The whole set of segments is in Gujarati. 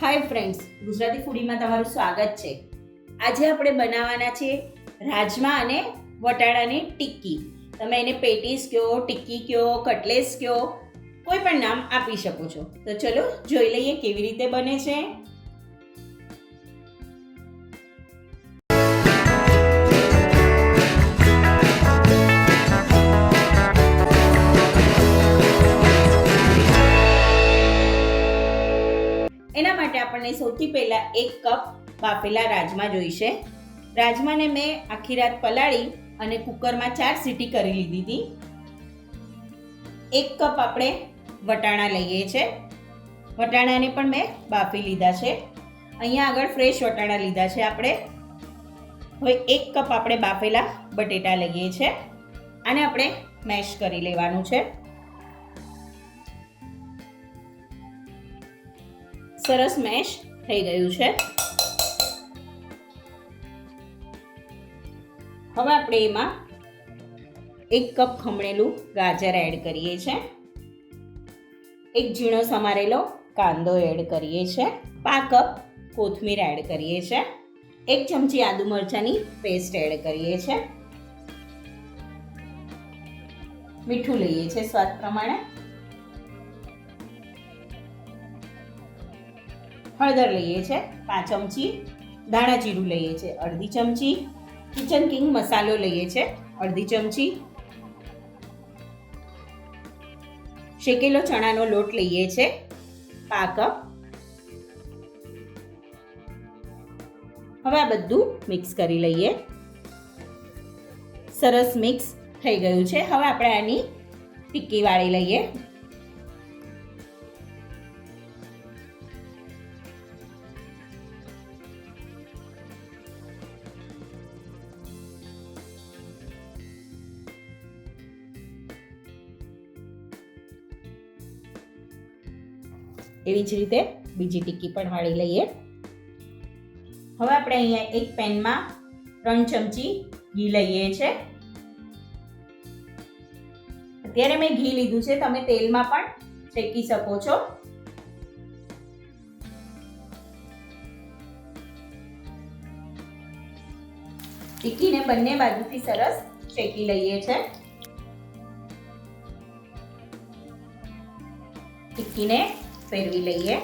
હાય ફ્રેન્ડ્સ, ગુજરાતી ફૂડીમાં તમારું સ્વાગત છે. આજે આપણે બનાવવાના છે રાજમા અને વટાણાની ટિક્કી. તમે એને પેટીસ કહો ટિક્કી કહો કટલેસ કયો, કોઈ પણ નામ આપી શકો છો. તો ચલો જોઈ લઈએ કેવી રીતે બને છે. આપણને સૌથી પહેલાં એક કપ બાફેલા રાજમા જોઈશે. રાજમાને મેં આખી રાત પલાળી અને કુકરમાં ચાર સીટી કરી લીધી હતી. એક કપ આપણે વટાણા લઈએ છે. વટાણાને પણ મેં બાફી લીધા છે. અહીંયા આગળ ફ્રેશ વટાણા લીધા છે આપણે. હવે એક કપ આપણે બાફેલા બટેટા લઈએ છે. આને આપણે મેશ કરી લેવાનું છે. સરસ મેશ થઈ ગયું છે. હવે આપણે એમાં એક કપ ખમણેલું ગાજર એડ કરીએ છીએ એક ઝીણો સમારેલો કાંદો એડ કરીએ છીએ પા કપ કોથમીર એડ કરીએ છીએ એક ચમચી આદુ મરચાંની પેસ્ટ એડ કરીએ છીએ મીઠું લઈએ છીએ સ્વાદ પ્રમાણે. હળદર લઈએ છીએ પાંચ ચમચી ધાણા જીરું લઈએ છીએ અડધી ચમચી કિચન કિંગ મસાલો લઈએ છીએ અડધી ચમચી શેકેલો ચણાનો લોટ લઈએ છે પા કપ હવે આ બધું મિક્સ કરી લઈએ. સરસ મિક્સ થઈ ગયું છે. હવે આપણે આની ટિક્કી વાળી લઈએ. એવી જ રીતે બીજી ટીક્કી પણ વાળી લઈએ. હવે આપણે અહીંયા એક પેનમાં ત્રણ ચમચી ઘી લઈએ છે. અત્યારે મેં ઘી લીધું છે, તમે તેલમાં પણ શેકી શકો છો. ટીક્કીને બંને બાજુથી સરસ શેકી લઈએ છે. ટિક્કીને ફેરવી લઈએ.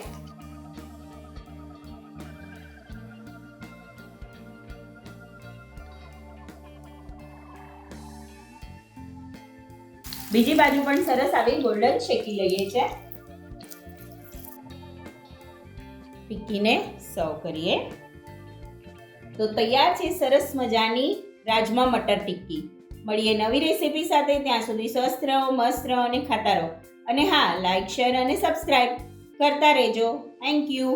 બીજી બાજુ પણ સરસ આવી ગોલ્ડન શેકી લઈએ છે. પીકીને સર્વ કરીએ. તો તૈયાર છે સરસ મજાની રાજમા મટર ટિક્કી. મળીએ નવી રેસીપી સાથે ત્યાં સુધી સ્વસ્થ રહો, મસ્ત રહો અને ખાતા રહો. અને હા, લાઈક, શેર અને સબસ્ક્રાઈબ કરતા રહેજો. થેન્ક યુ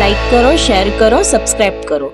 લાઈક કરો શેર કરો સબસ્ક્રાઈબ કરો.